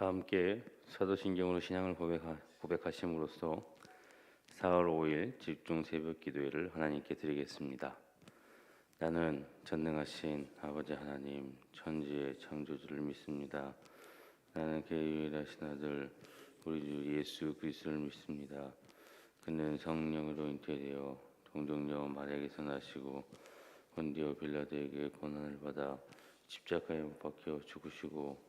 다 함께 사도신경으로 신앙을 고백하, 고백하 심으로써 4월 5일 집중 새벽 기도회를 하나님께 드리겠습니다. 나는 전능하신 아버지 하나님 천지의 창조주를 믿습니다. 나는 그 유일하신 아들 우리 주 예수 그리스도를 믿습니다. 그는 성령으로 잉태되어 동정녀 마리아에게서 나시고 본디오 빌라도에게 고난을 받아 십자가에 못 박혀 죽으시고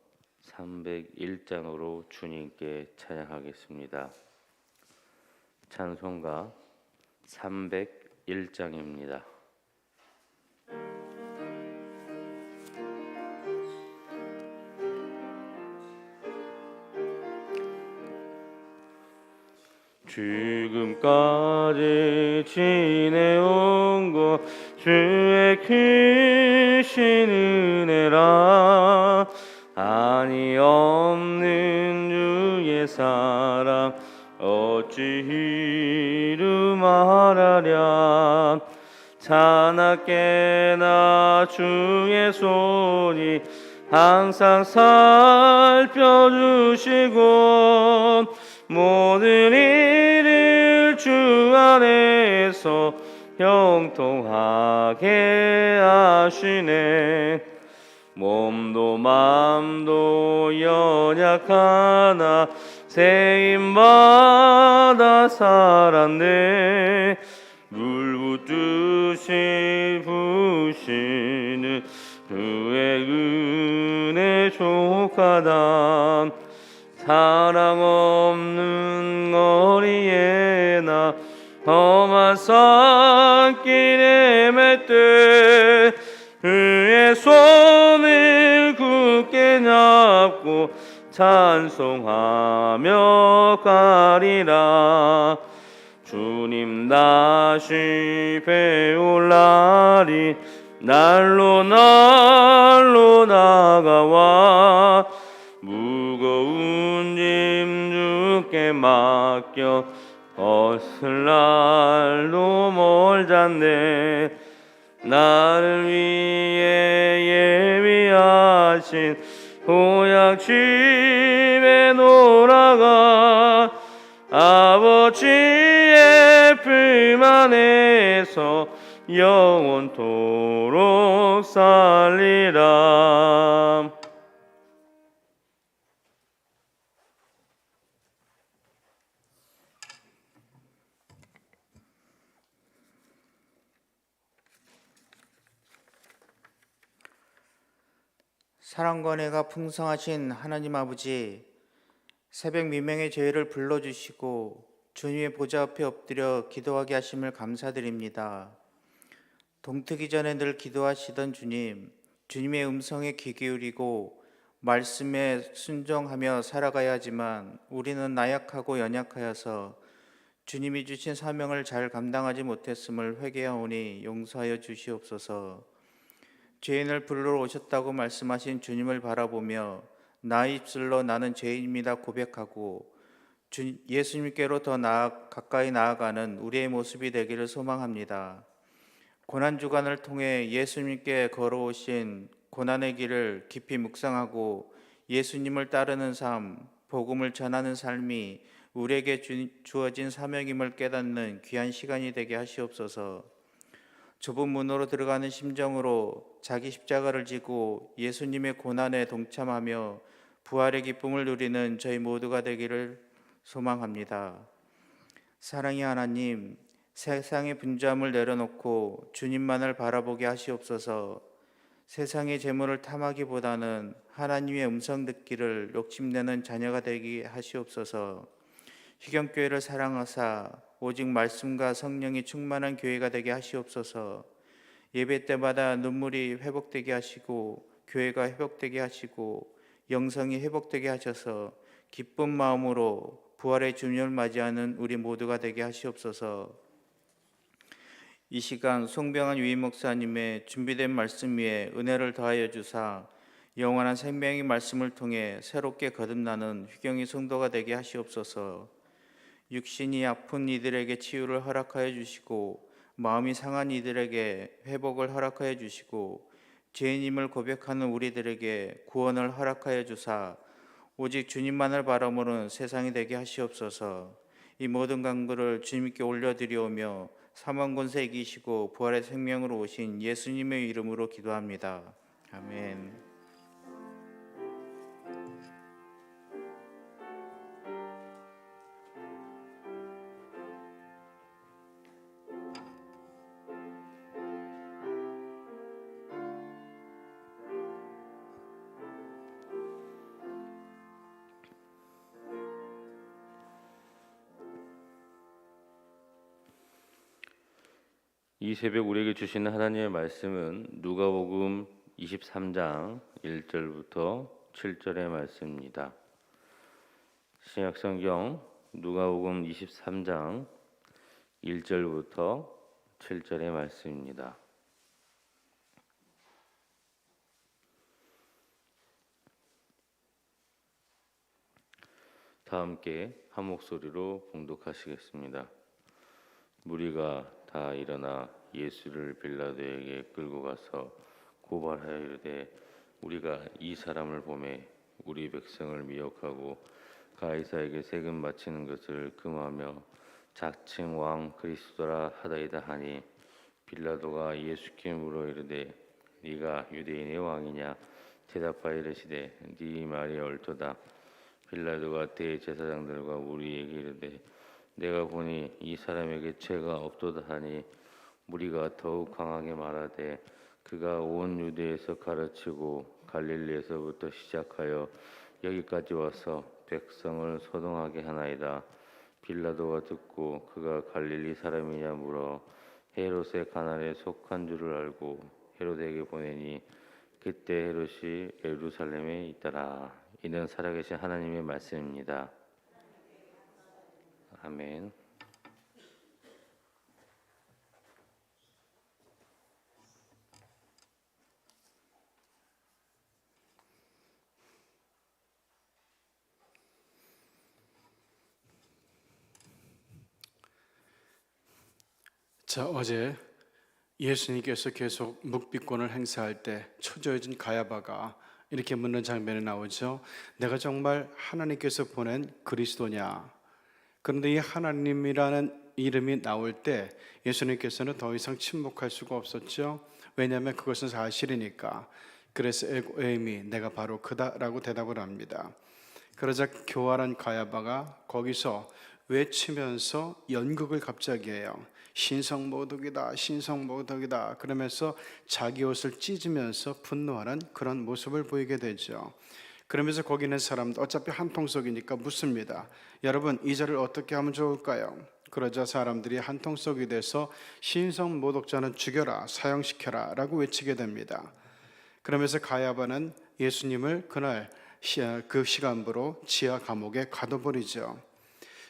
301장으로 주님께 찬양하겠습니다. 찬송가 301장입니다. 지금까지 지내온 것 주의 크신 은혜라 아니 없는 주의 사랑 어찌 이루 말하랴. 자나깨나 주의 손이 항상 살펴주시고 모든 일을 주 안에서 형통하게 하시네 몸도 마음도 연약하나 세임받아 살았네. 물붓듯이 부시는 그의 은혜 족하다. 사랑 없는 거리에 나 험한 산 굳게 잡고 찬송하며 가리라. 주님 다시 배울 날이 날로 날로 나가와 무거운 짐 주께 맡겨 벗을 날도 멀잖네 나를 위해 예비 하신 고향 집에 돌아가 아버지의 품 안에서 영원토록 살리라 사랑과 은혜가 풍성하신 하나님 아버지 새벽 미명의 저희를 불러주시고 주님의 보좌 앞에 엎드려 기도하게 하심을 감사드립니다. 동트기 전에 늘 기도하시던 주님, 주님의 음성에 귀 기울이고 말씀에 순종하며 살아가야 하지만 우리는 나약하고 연약하여서 주님이 주신 사명을 잘 감당하지 못했음을 회개하오니 용서하여 주시옵소서. 죄인을 부르러 오셨다고 말씀하신 주님을 바라보며 나 입술로 나는 죄인입니다 고백하고 주, 예수님께로 더 나아, 가까이 나아가는 우리의 모습이 되기를 소망합니다. 고난 주간을 통해 예수님께 걸어오신 고난의 길을 깊이 묵상하고 예수님을 따르는 삶, 복음을 전하는 삶이 우리에게 주, 주어진 사명임을 깨닫는 귀한 시간이 되게 하시옵소서. 좁은 문으로 들어가는 심정으로 자기 십자가를 지고 예수님의 고난에 동참하며 부활의 기쁨을 누리는 저희 모두가 되기를 소망합니다. 사랑의 하나님, 세상의 분주함을 내려놓고 주님만을 바라보게 하시옵소서. 세상의 재물을 탐하기보다는 하나님의 음성 듣기를 욕심내는 자녀가 되게 하시옵소서. 희경교회를 사랑하사 오직 말씀과 성령이 충만한 교회가 되게 하시옵소서. 예배 때마다 눈물이 회복되게 하시고 교회가 회복되게 하시고 영성이 회복되게 하셔서 기쁜 마음으로 부활의 주님을 맞이하는 우리 모두가 되게 하시옵소서. 이 시간 송병환 유임 목사님의 준비된 말씀 위에 은혜를 더하여 주사 영원한 생명의 말씀을 통해 새롭게 거듭나는 휘경이 성도가 되게 하시옵소서. 육신이 아픈 이들에게 치유를 허락하여 주시고 마음이 상한 이들에게 회복을 허락하여 주시고 죄인임을 고백하는 우리들에게 구원을 허락하여 주사 오직 주님만을 바라보는 세상이 되게 하시옵소서. 이 모든 간구를 주님께 올려드리오며 사망 권세 이기시고 부활의 생명으로 오신 예수님의 이름으로 기도합니다. 아멘. 이 새벽 우리에게 주시는 하나님의 말씀은 누가복음 23장 1절부터 7절의 말씀입니다. 신약 성경 누가복음 23장 1절부터 7절의 말씀입니다. 다 함께 한 목소리로 봉독하시겠습니다. 무리가 다 일어나 예수를 빌라도에게 끌고 가서 고발하여 이르되 우리가 이 사람을 보매 우리 백성을 미혹하고 가이사에게 세금 바치는 것을 금하며 자칭 왕 그리스도라 하다이다 하니 빌라도가 예수께 물어 이르되 네가 유대인의 왕이냐? 대답하여 이르시되 네 말이 옳도다. 빌라도가 대제사장들과 우리에게 이르되 내가 보니 이 사람에게 죄가 없도다 하니 무리가 더욱 강하게 말하되 그가 온 유대에서 가르치고 갈릴리에서부터 시작하여 여기까지 와서 백성을 소동하게 하나이다. 빌라도가 듣고 그가 갈릴리 사람이냐 물어 헤롯의 가날에 속한 줄을 알고 헤롯에게 보내니 그때 헤롯이 예루살렘에 있더라. 이는 살아계신 하나님의 말씀입니다. 아멘. 자 어제 예수님께서 계속 묵비권을 행사할 때 초조해진 가야바가 이렇게 묻는 장면이 나오죠. 내가 정말 하나님께서 보낸 그리스도냐? 그런데 이 하나님이라는 이름이 나올 때 예수님께서는 더 이상 침묵할 수가 없었죠. 왜냐하면 그것은 사실이니까. 그래서 에고에미 내가 바로 그다라고 대답을 합니다. 그러자 교활한 가야바가 거기서 외치면서 연극을 갑자기 해요. 신성모독이다, 신성모독이다. 그러면서 자기 옷을 찢으면서 분노하는 그런 모습을 보이게 되죠. 그러면서 거기 있는 사람도 어차피 한 통 속이니까 묻습니다. 여러분, 이 자를 어떻게 하면 좋을까요? 그러자 사람들이 한 통 속이 돼서 신성 모독자는 죽여라, 사형시켜라 라고 외치게 됩니다. 그러면서 가야바는 예수님을 그날 시- 그 시간부로 지하 감옥에 가둬버리죠.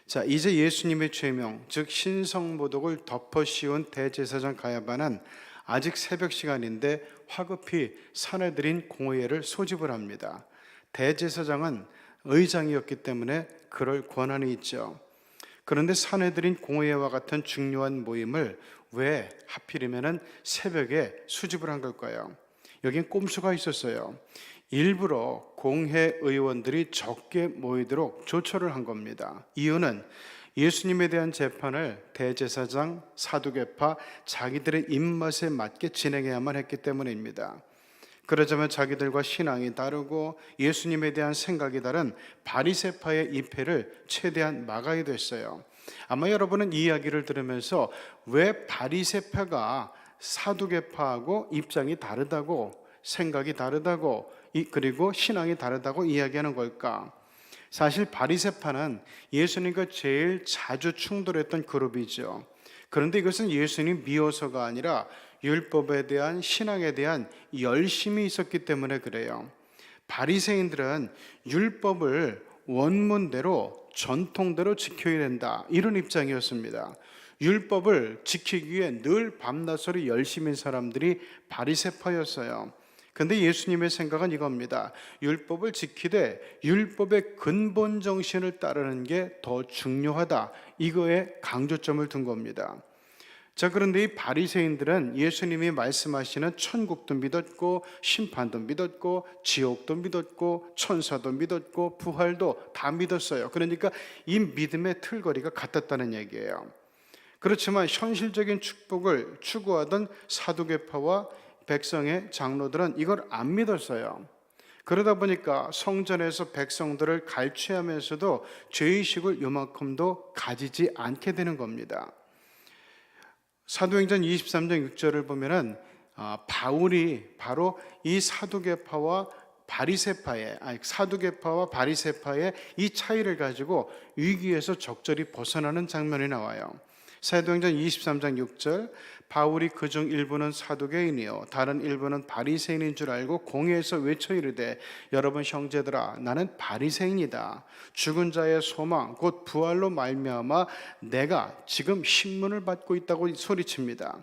자, 이제 예수님의 죄명, 즉 신성모독을 덮어 씌운 대제사장 가야바는 아직 새벽 시간인데 화급히 사내들인 공회를 소집을 합니다. 대제사장은 의장이었기 때문에 그럴 권한이 있죠. 그런데 사내들인 공회와 같은 중요한 모임을 왜 하필이면은 새벽에 수집을 한 걸까요? 여긴 꼼수가 있었어요. 일부러 공회 의원들이 적게 모이도록 조처를 한 겁니다. 이유는 예수님에 대한 재판을 대제사장, 사두개파, 자기들의 입맛에 맞게 진행해야만 했기 때문입니다. 그러자면 자기들과 신앙이 다르고 예수님에 대한 생각이 다른 바리새파의 입회를 최대한 막아야 됐어요. 아마 여러분은 이 이야기를 들으면서 왜 바리새파가 사두개파하고 입장이 다르다고 생각이 다르다고 이- 그리고 신앙이 다르다고 이야기하는 걸까? 사실 바리새파는 예수님과 제일 자주 충돌했던 그룹이죠. 그런데 이것은 예수님 미워서가 아니라 율법에 대한 신앙에 대한 열심이 있었기 때문에 그래요. 바리새인들은 율법을 원문대로 전통대로 지켜야 된다. 이런 입장이었습니다. 율법을 지키기 위해 늘 밤낮으로 열심인 사람들이 바리새파였어요. 근데 예수님의 생각은 이겁니다. 율법을 지키되 율법의 근본 정신을 따르는 게 더 중요하다. 이거에 강조점을 둔 겁니다. 자, 그런데 이 바리새인들은 예수님이 말씀하시는 천국도 믿었고 심판도 믿었고 지옥도 믿었고 천사도 믿었고 부활도 다 믿었어요. 그러니까 이 믿음의 틀거리가 같았다는 얘기예요. 그렇지만 현실적인 축복을 추구하던 사두개파와 백성의 장로들은 이걸 안 믿었어요. 그러다 보니까 성전에서 백성들을 갈취하면서도 죄의식을 요만큼도 가지지 않게 되는 겁니다. 사도행전 23장 6절을 보면은 아, 바울이 바로 이 사두개파와 바리새파의 아니 사두개파와 바리새파의 이 차이를 가지고 위기에서 적절히 벗어나는 장면이 나와요. 사도행전 23장 6절 바울이 그중 일부는 사두개인이요 다른 일부는 바리새인인 줄 알고 공회에서 외쳐 이르되 여러분 형제들아 나는 바리새인이다. 죽은 자의 소망 곧 부활로 말미암아 내가 지금 신문을 받고 있다고 소리칩니다.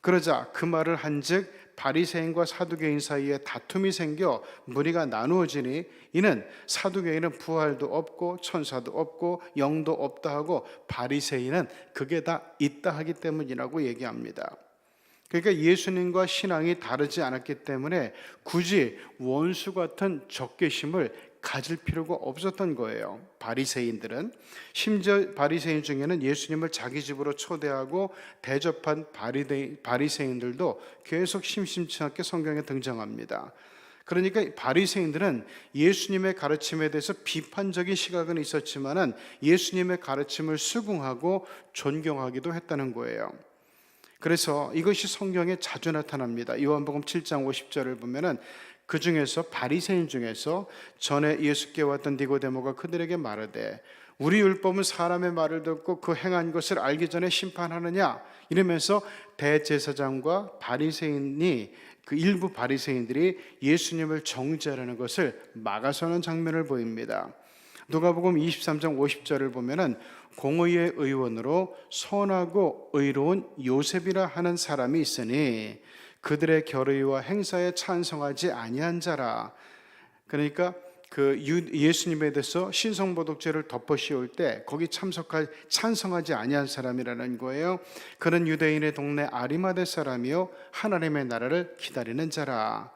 그러자 그 말을 한즉 바리새인과 사두개인 사이에 다툼이 생겨 무리가 나누어지니 이는 사두개인은 부활도 없고 천사도 없고 영도 없다 하고 바리새인은 그게 다 있다 하기 때문이라고 얘기합니다. 그러니까 예수님과 신앙이 다르지 않았기 때문에 굳이 원수 같은 적개심을 가질 필요가 없었던 거예요. 바리새인들은 심지어 바리새인 중에는 예수님을 자기 집으로 초대하고 대접한 바리새인들도 계속 심심치 않게 성경에 등장합니다. 그러니까 바리새인들은 예수님의 가르침에 대해서 비판적인 시각은 있었지만은 예수님의 가르침을 수긍하고 존경하기도 했다는 거예요. 그래서 이것이 성경에 자주 나타납니다. 요한복음 7장 50절을 보면은 그 중에서 바리새인 중에서 전에 예수께 왔던 니고데모가 그들에게 말하되 우리 율법은 사람의 말을 듣고 그 행한 것을 알기 전에 심판하느냐 이러면서 대제사장과 바리새인이 그 일부 바리새인들이 예수님을 정죄하려는 것을 막아서는 장면을 보입니다. 누가복음 23장 50절을 보면은 공의의 의원으로 선하고 의로운 요셉이라 하는 사람이 있으니 그들의 결의와 행사에 찬성하지 아니한 자라. 그러니까 그 유- 예수님에 대해서 신성모독죄를 덮어 씌울 때 거기 참석할 찬성하지 아니한 사람이라는 거예요. 그는 유대인의 동네 아리마대 사람이요 하나님의 나라를 기다리는 자라.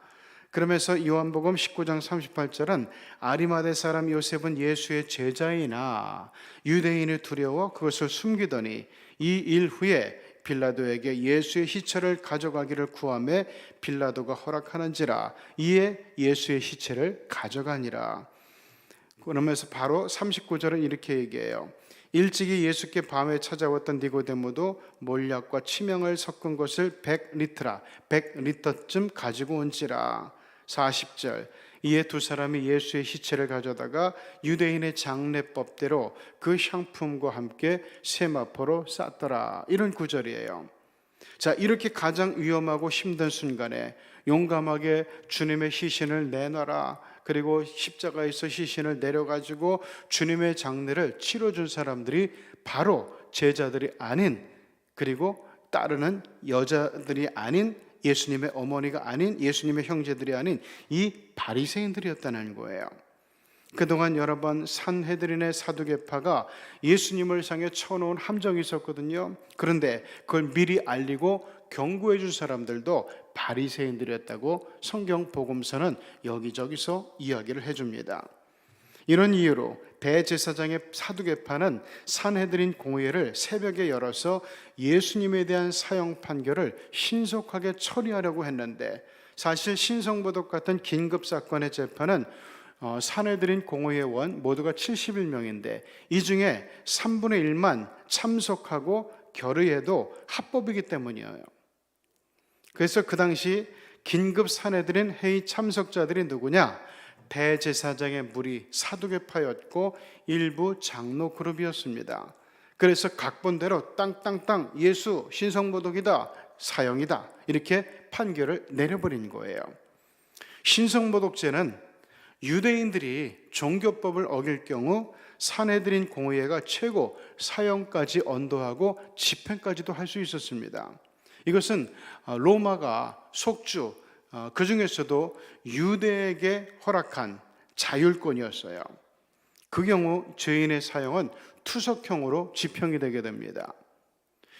그러면서 요한복음 19장 38절은 아리마대 사람 요셉은 예수의 제자이나 유대인이 두려워 그것을 숨기더니 이 일 후에 빌라도에게 예수의 시체를 가져가기를 구함에 빌라도가 허락하는지라 이에 예수의 시체를 가져가니라. 그러면서 바로 39절은 이렇게 얘기해요. 일찍이 예수께 밤에 찾아왔던 니고데모도 몰약과 치명을 섞은 것을 100리트라 100리터쯤 가지고 온지라 40절 이에 두 사람이 예수의 시체를 가져다가 유대인의 장례법대로 그 향품과 함께 세마포로 쌌더라 이런 구절이에요. 자 이렇게 가장 위험하고 힘든 순간에 용감하게 주님의 시신을 내놔라 그리고 십자가에서 시신을 내려가지고 주님의 장례를 치러준 사람들이 바로 제자들이 아닌 그리고 따르는 여자들이 아닌 예수님의 어머니가 아닌 예수님의 형제들이 아닌 이 바리새인들이었다는 거예요. 그동안 여러 번 산헤드린의 사두개파가 예수님을 향해 쳐놓은 함정이 있었거든요. 그런데 그걸 미리 알리고 경고해 준 사람들도 바리새인들이었다고 성경 복음서는 여기저기서 이야기를 해 줍니다. 이런 이유로 대제사장의 사두개파는 산헤드린 공회를 새벽에 열어서 예수님에 대한 사형 판결을 신속하게 처리하려고 했는데 사실 신성보독 같은 긴급 사건의 재판은 어, 산헤드린 공회원 모두가 71명인데 이 중에 3분의 1만 참석하고 결의해도 합법이기 때문이에요. 그래서 그 당시 긴급 산해드린 회의 참석자들이 누구냐? 대제사장의 무리 사두개파였고 일부 장로 그룹이었습니다. 그래서 각본대로 땅땅땅 예수 신성모독이다 사형이다 이렇게 판결을 내려버린 거예요. 신성모독죄는 유대인들이 종교법을 어길 경우 사내들인 공의회가 최고 사형까지 언도하고 집행까지도 할 수 있었습니다. 이것은 어, 로마가 속주 어, 그 중에서도 유대에게 허락한 자율권이었어요. 그 경우 죄인의 사형은 투석형으로 집행이 되게 됩니다.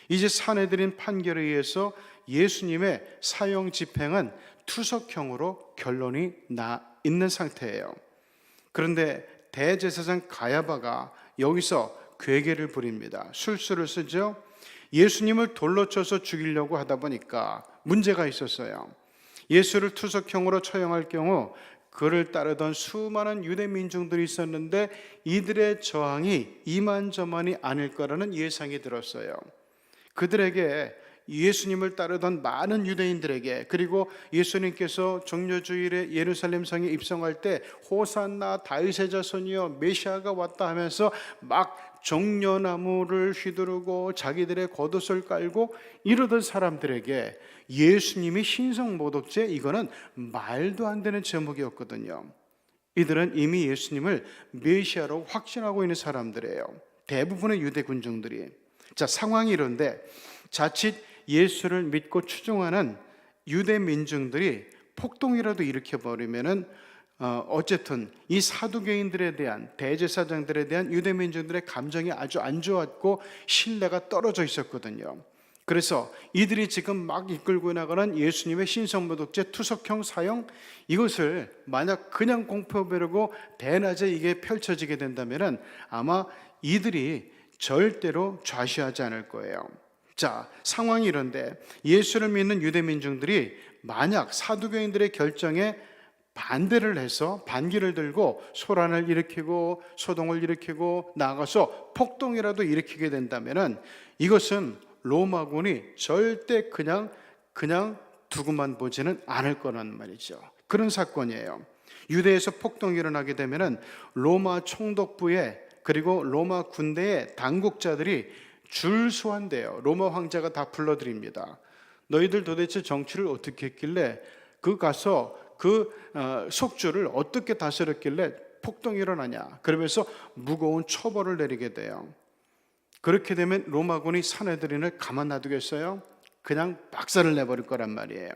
이제 사내들인 판결에 의해서 예수님의 사형 집행은 투석형으로 결론이 나 있는 상태예요. 그런데 대제사장 가야바가 여기서 괴계를 부립니다. 술수를 쓰죠. 예수님을 돌로 쳐서 죽이려고 하다 보니까 문제가 있었어요. 예수를 투석형으로 처형할 경우 그를 따르던 수많은 유대 민중들이 있었는데 이들의 저항이 이만저만이 아닐 거라는 예상이 들었어요. 그들에게 예수님을 따르던 많은 유대인들에게 그리고 예수님께서 정료주일에 예루살렘 성에 입성할 때 호산나 다윗의 자손이여 메시아가 왔다 하면서 막 정려나무를 휘두르고 자기들의 겉옷을 깔고 이러던 사람들에게 예수님이 신성 모독죄 이거는 말도 안 되는 제목이었거든요. 이들은 이미 예수님을 메시아로 확신하고 있는 사람들이에요. 대부분의 유대 군중들이. 자, 상황이 이런데 자칫 예수를 믿고 추종하는 유대 민중들이 폭동이라도 일으켜 버리면은 어, 어쨌든 이 사두개인들에 대한 대제사장들에 대한 유대 민중들의 감정이 아주 안 좋았고 신뢰가 떨어져 있었거든요. 그래서 이들이 지금 막 이끌고 나가는 예수님의 신성모독죄 투석형 사형 이것을 만약 그냥 공포배르고 대낮에 이게 펼쳐지게 된다면은 아마 이들이 절대로 좌시하지 않을 거예요. 자, 상황이 이런데 예수를 믿는 유대 민중들이 만약 사두개인들의 결정에 반대를 해서 반기를 들고 소란을 일으키고 소동을 일으키고 나가서 폭동이라도 일으키게 된다면은 이것은 로마군이 절대 그냥 그냥 두고만 보지는 않을 거란 말이죠. 그런 사건이에요. 유대에서 폭동이 일어나게 되면은 로마 총독부에 그리고 로마 군대의 당국자들이 줄소한대요. 로마 황제가 다 불러드립니다. 너희들 도대체 정치를 어떻게 했길래 그 가서 그 어, 속주를 어떻게 다스렸길래 폭동이 일어나냐. 그러면서 무거운 처벌을 내리게 돼요. 그렇게 되면 로마군이 사내들인을 가만 놔두겠어요? 그냥 박살을 내버릴 거란 말이에요.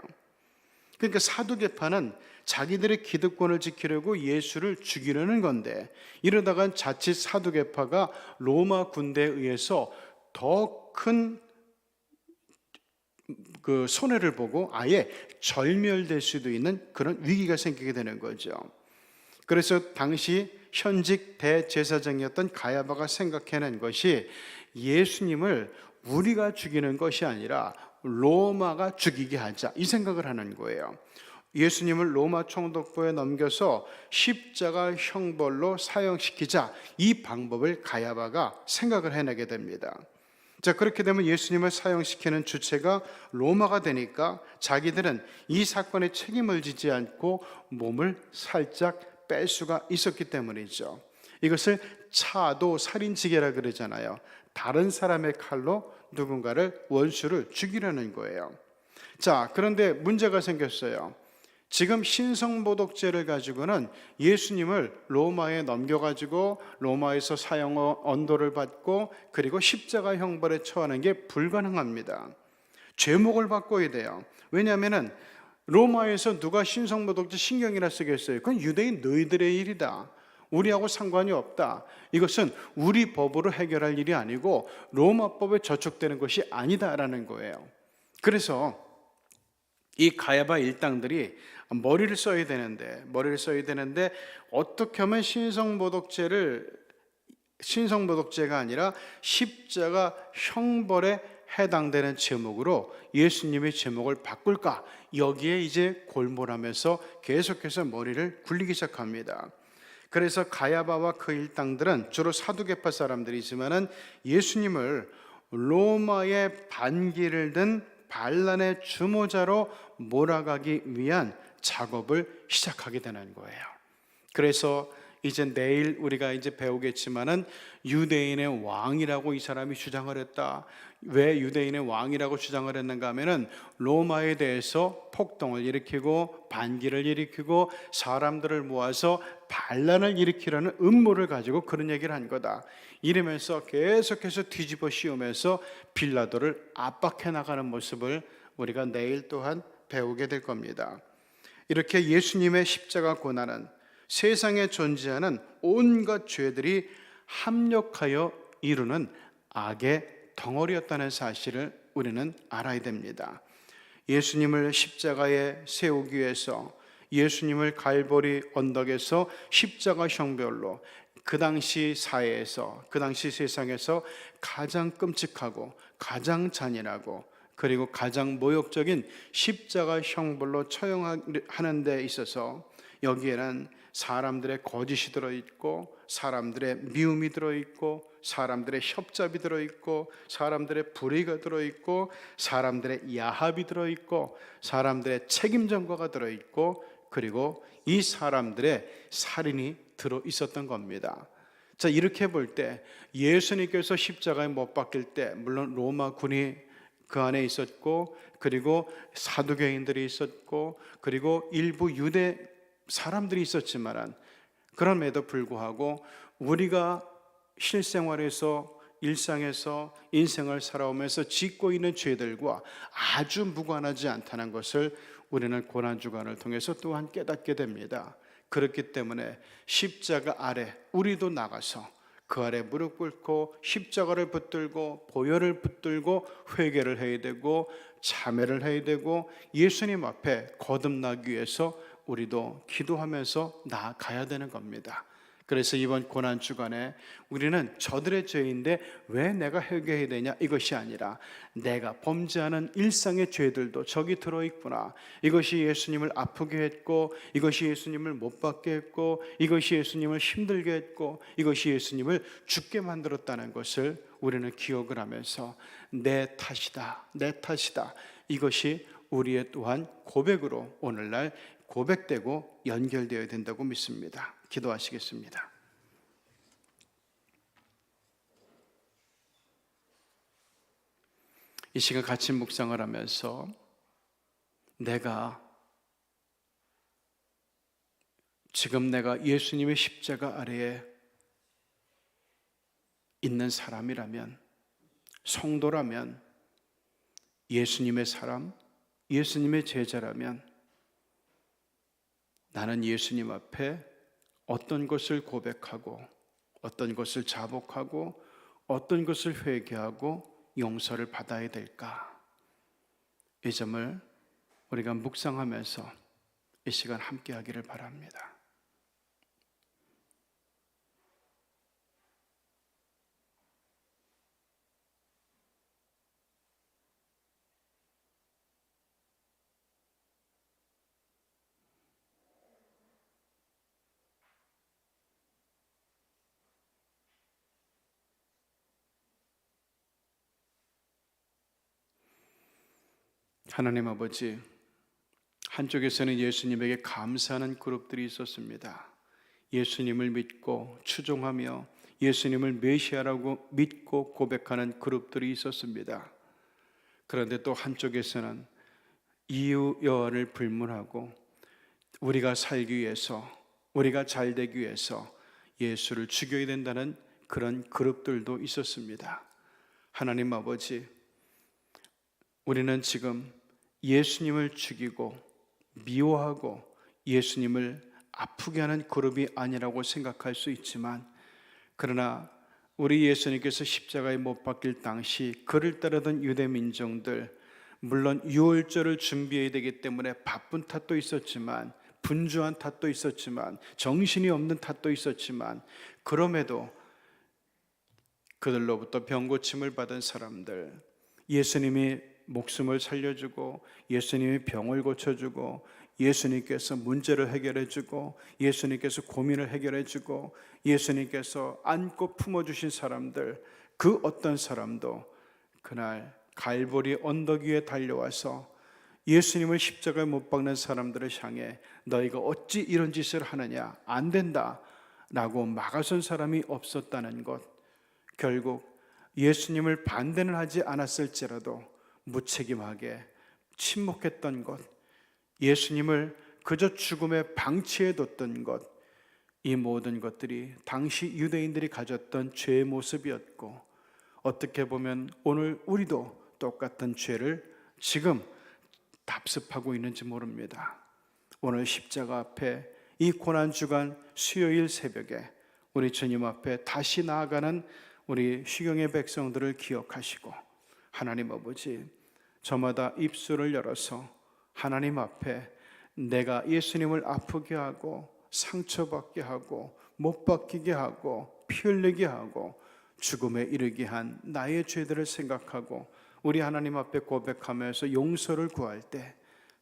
그러니까 사두개파는 자기들의 기득권을 지키려고 예수를 죽이려는 건데 이러다간 자칫 사두개파가 로마 군대에 의해서 더 큰 그 손해를 보고 아예 절멸될 수도 있는 그런 위기가 생기게 되는 거죠. 그래서 당시 현직 대제사장이었던 가야바가 생각해낸 것이 예수님을 우리가 죽이는 것이 아니라 로마가 죽이게 하자 이 생각을 하는 거예요. 예수님을 로마 총독부에 넘겨서 십자가 형벌로 사형시키자 이 방법을 가야바가 생각을 해내게 됩니다. 자, 그렇게 되면 예수님을 사형시키는 주체가 로마가 되니까 자기들은 이 사건에 책임을 지지 않고 몸을 살짝 뺄 수가 있었기 때문이죠. 이것을 차도 살인지게라 그러잖아요. 다른 사람의 칼로 누군가를 원수를 죽이려는 거예요. 자, 그런데 문제가 생겼어요. 지금 신성모독죄를 가지고는 예수님을 로마에 넘겨가지고 로마에서 사형 언도를 받고 그리고 십자가 형벌에 처하는 게 불가능합니다. 죄목을 바꿔야 돼요. 왜냐하면은 로마에서 누가 신성모독죄 신경이나 쓰겠어요? 그건 유대인 너희들의 일이다. 우리하고 상관이 없다. 이것은 우리 법으로 해결할 일이 아니고 로마법에 저촉되는 것이 아니다라는 거예요. 그래서 이 가야바 일당들이 머리를 써야 되는데 머리를 써야 되는데 어떻게 하면 신성모독죄를 신성모독죄가 아니라 십자가 형벌에 해당되는 제목으로 예수님의 제목을 바꿀까 여기에 이제 골몰하면서 계속해서 머리를 굴리기 시작합니다. 그래서 가야바와 그 일당들은 주로 사두개파 사람들이지만은 예수님을 로마의 반기를 든 반란의 주모자로 몰아가기 위한 작업을 시작하게 되는 거예요. 그래서 이제 내일 우리가 이제 배우겠지만은 유대인의 왕이라고 이 사람이 주장을 했다. 왜 유대인의 왕이라고 주장을 했는가 하면은 로마에 대해서 폭동을 일으키고 반기를 일으키고 사람들을 모아서 반란을 일으키려는 음모를 가지고 그런 얘기를 한 거다. 이러면서 계속해서 뒤집어 씌우면서 빌라도를 압박해 나가는 모습을 우리가 내일 또한 배우게 될 겁니다. 이렇게 예수님의 십자가 고난은 세상에 존재하는 온갖 죄들이 합력하여 이루는 악의 덩어리였다는 사실을 우리는 알아야 됩니다. 예수님을 십자가에 세우기 위해서 예수님을 갈보리 언덕에서 십자가 형별로 그 당시 사회에서 그 당시 세상에서 가장 끔찍하고 가장 잔인하고 그리고 가장 모욕적인 십자가 형벌로 처형하는 데 있어서 여기에는 사람들의 거짓이 들어 있고 사람들의 미움이 들어 있고 사람들의 협잡이 들어 있고 사람들의 불의가 들어 있고 사람들의 야합이 들어 있고 사람들의 책임 전가가 들어 있고 그리고 이 사람들의 살인이 들어 있었던 겁니다. 자, 이렇게 볼 때 예수님께서 십자가에 못 박힐 때 물론 로마 군이 그 안에 있었고 그리고 사두개인들이 있었고 그리고 일부 유대 사람들이 있었지만은 그럼에도 불구하고 우리가 실생활에서 일상에서 인생을 살아오면서 짓고 있는 죄들과 아주 무관하지 않다는 것을 우리는 고난 주간을 통해서 또한 깨닫게 됩니다. 그렇기 때문에 십자가 아래 우리도 나가서 그 아래 무릎 꿇고 십자가를 붙들고 보혈을 붙들고 회개를 해야 되고 참회를 해야 되고 예수님 앞에 거듭나기 위해서 우리도 기도하면서 나아가야 되는 겁니다. 그래서 이번 고난 주간에 우리는 저들의 죄인데 왜 내가 회개해야 되냐 이것이 아니라 내가 범죄하는 일상의 죄들도 저기 들어 있구나. 이것이 예수님을 아프게 했고 이것이 예수님을 못 받게 했고 이것이 예수님을 힘들게 했고 이것이 예수님을 죽게 만들었다는 것을 우리는 기억을 하면서 내 탓이다. 내 탓이다. 이것이 우리의 또한 고백으로 오늘날 고백되고 연결되어야 된다고 믿습니다. 기도하시겠습니다. 이 시간 같이 묵상을 하면서 내가 지금 내가 예수님의 십자가 아래에 있는 사람이라면 성도라면 예수님의 사람, 예수님의 제자라면 나는 예수님 앞에 어떤 것을 고백하고 어떤 것을 자복하고 어떤 것을 회개하고 용서를 받아야 될까? 이 점을 우리가 묵상하면서 이 시간 함께 하기를 바랍니다. 하나님 아버지, 한쪽에서는 예수님에게 감사하는 그룹들이 있었습니다. 예수님을 믿고 추종하며 예수님을 메시아라고 믿고 고백하는 그룹들이 있었습니다. 그런데 또 한쪽에서는 이유 여한을 불문하고 우리가 살기 위해서 우리가 잘 되기 위해서 예수를 죽여야 된다는 그런 그룹들도 있었습니다. 하나님 아버지, 우리는 지금 예수님을 죽이고 미워하고 예수님을 아프게 하는 그룹이 아니라고 생각할 수 있지만 그러나 우리 예수님께서 십자가에 못 박힐 당시 그를 따르던 유대 민족들 물론 유월절을 준비해야 되기 때문에 바쁜 탓도 있었지만 분주한 탓도 있었지만 정신이 없는 탓도 있었지만 그럼에도 그들로부터 병고침을 받은 사람들 예수님이 목숨을 살려주고 예수님이 병을 고쳐주고 예수님께서 문제를 해결해주고 예수님께서 고민을 해결해주고 예수님께서 안고 품어주신 사람들 그 어떤 사람도 그날 갈보리 언덕 위에 달려와서 예수님을 십자가에 못 박는 사람들을 향해 너희가 어찌 이런 짓을 하느냐 안 된다 라고 막아선 사람이 없었다는 것. 결국 예수님을 반대는 하지 않았을지라도 무책임하게 침묵했던 것. 예수님을 그저 죽음에 방치해 뒀던 것. 이 모든 것들이 당시 유대인들이 가졌던 죄의 모습이었고 어떻게 보면 오늘 우리도 똑같은 죄를 지금 답습하고 있는지 모릅니다. 오늘 십자가 앞에 이 고난 주간 수요일 새벽에 우리 주님 앞에 다시 나아가는 우리 휴경의 백성들을 기억하시고 하나님 아버지 저마다 입술을 열어서 하나님 앞에 내가 예수님을 아프게 하고 상처받게 하고 못 박히게 하고 피 흘리게 하고 죽음에 이르게 한 나의 죄들을 생각하고 우리 하나님 앞에 고백하면서 용서를 구할 때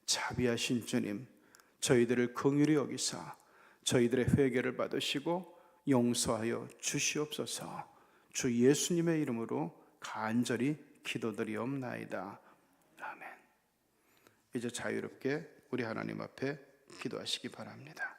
자비하신 주님 저희들을 긍휼히 여기사 저희들의 회개를 받으시고 용서하여 주시옵소서. 주 예수님의 이름으로 간절히 기도드리옵나이다 이제 자유롭게 우리 하나님 앞에 기도하시기 바랍니다